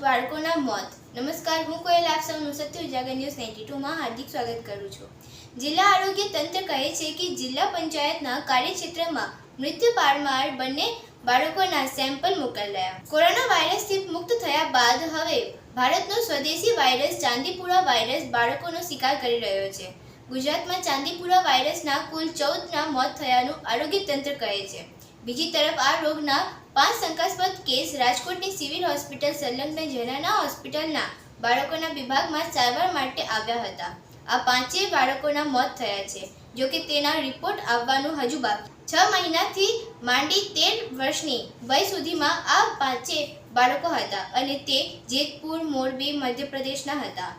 બાળકોના મોત. નમસ્કાર, હું કોયલ આપ સૌનું સત્ય ઉજાગર ન્યૂઝ નાઇન્ટી ટુમાં હાર્દિક સ્વાગત કરું છું. જિલ્લા આરોગ્ય તંત્ર કહે છે કે જિલ્લા પંચાયતના કાર્યક્ષેત્રમાં મૃત્યુ પારમાર બંને બાળકોના સેમ્પલ મોકલાયા. કોરોના વાયરસથી મુક્ત થયા બાદ હવે ભારતનો સ્વદેશી વાયરસ ચાંદીપુરા વાયરસ બાળકોનો શિકાર કરી રહ્યો છે. ગુજરાતમાં ચાંદીપુરા વાયરસના કુલ ચૌદના મોત થયાનું આરોગ્ય તંત્ર કહે છે. બીજી તરફ આ રોગના પાંચ શંકાસ્પદ કેસ રાજકોટની સિવિલ હોસ્પિટલ સંલગ્ન ઝેરાના હોસ્પિટલના બાળકોના વિભાગમાં સારવાર માટે આવ્યા હતા. આ પાંચેય બાળકોના મોત થયા છે. જો કે તેના રિપોર્ટ આવવાનું હજુ બાકી. છ મહિનાથી માંડી તેર વર્ષની વય સુધીમાં આ પાંચે બાળકો હતા અને તે જેતપુર, મોરબી, મધ્યપ્રદેશના હતા.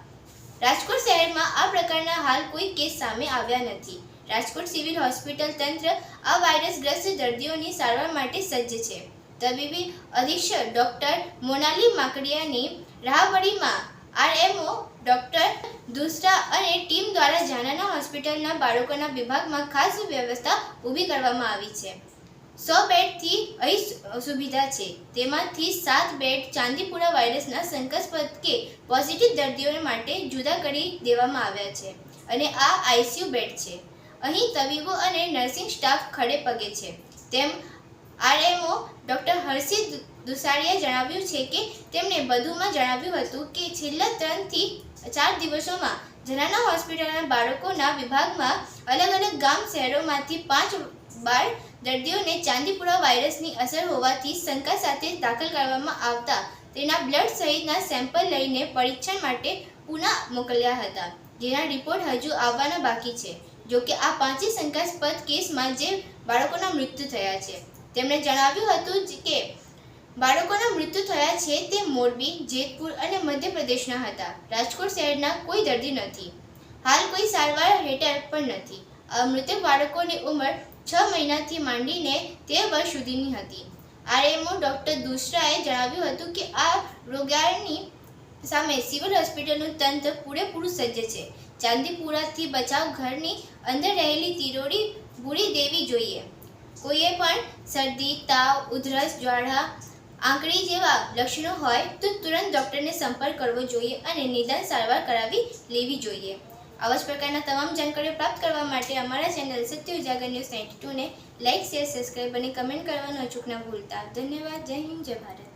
રાજકોટ શહેરમાં આ પ્રકારના હાલ કોઈ કેસ સામે આવ્યા નથી. રાજકોટ સિવિલ હોસ્પિટલ તંત્ર આ વાયરસગ્રસ્ત દર્દીઓની સારવાર માટે સજ્જ છે. તબીબી અધિક્ષક ડોક્ટર મોનાલી માકડિયાની રાહબરીમાં આરએમઓ ડોક્ટર દુસરા અને ટીમ દ્વારા જાનાના હોસ્પિટલના બાળકોના વિભાગમાં ખાસ વ્યવસ્થા ઊભી કરવામાં આવી છે. સો બેડથી અહીં સુવિધા છે. તેમાંથી સાત બેડ ચાંદીપુરા વાયરસના શંકાસ્પદ કે પોઝિટિવ દર્દીઓ માટે જુદા કરી દેવામાં આવ્યા છે અને આ આઈસીયુ બેડ છે. અહીં તબીબો અને નર્સિંગ સ્ટાફ ખડે પગે છે. તેમ આરએમઓ ડૉક્ટર હર્ષિત દુસારીએ જણાવ્યું છે કે તેમણે વધુમાં જણાવ્યું હતું કે છેલ્લા ત્રણથી ચાર દિવસોમાં જનાના હોસ્પિટલના બાળકોના વિભાગમાં અલગ અલગ ગામ શહેરોમાંથી પાંચ બાળ દર્દીઓને ચાંદીપુરા વાયરસની અસર હોવાથી શંકા સાથે દાખલ કરવામાં આવતા તેના બ્લડ સહિતના સેમ્પલ લઈને પરીક્ષણ માટે પુના મોકલ્યા હતા. જેના રિપોર્ટ હજુ આવવાના બાકી છે. જો કે આ પાંચે શંકાસ્પદ કેસમાં જે બાળકોના મૃત્યુ થયા છે. તેમણે જણાવ્યું હતું કે બાળકોના મૃત્યુ થયા છે તે મોરબી, જેતપુર અને મધ્યપ્રદેશના હતા. રાજકોટ શહેરના કોઈ દર્દી નથી. હાલ કોઈ સારવાર હેઠળ પણ નથી. મૃતક બાળકોની ઉંમર છ મહિનાથી માંડીને તેર વર્ષ સુધીની હતી. આરએમઓ ડૉક્ટર દુસરાએ જણાવ્યું હતું કે આ રોગાણની સામે સિવિલ હોસ્પિટલનું તંત્ર પૂરેપૂરું સજ્જ છે. ચાંદીપુરાથી બચાવ ઘરની અંદર રહેલી તિરોડી ભૂલી દેવી જોઈએ. કોઈએ પણ શરદી, તાવ, ઉધરસ, જ્વાળા આંકડી જેવા લક્ષણો હોય તો તુરંત ડૉક્ટરને સંપર્ક કરવો જોઈએ અને નિદાન સારવાર કરાવી લેવી જોઈએ. આવા જ પ્રકારના તમામ જાણકારીઓ પ્રાપ્ત કરવા માટે અમારા channel Satya Ujagar news ninety ટુને like, share subscribe અને કમેન્ટ કરવાનું અચૂક ન ભૂલતા. ધન્યવાદ. જય હિન્દ, જય ભારત.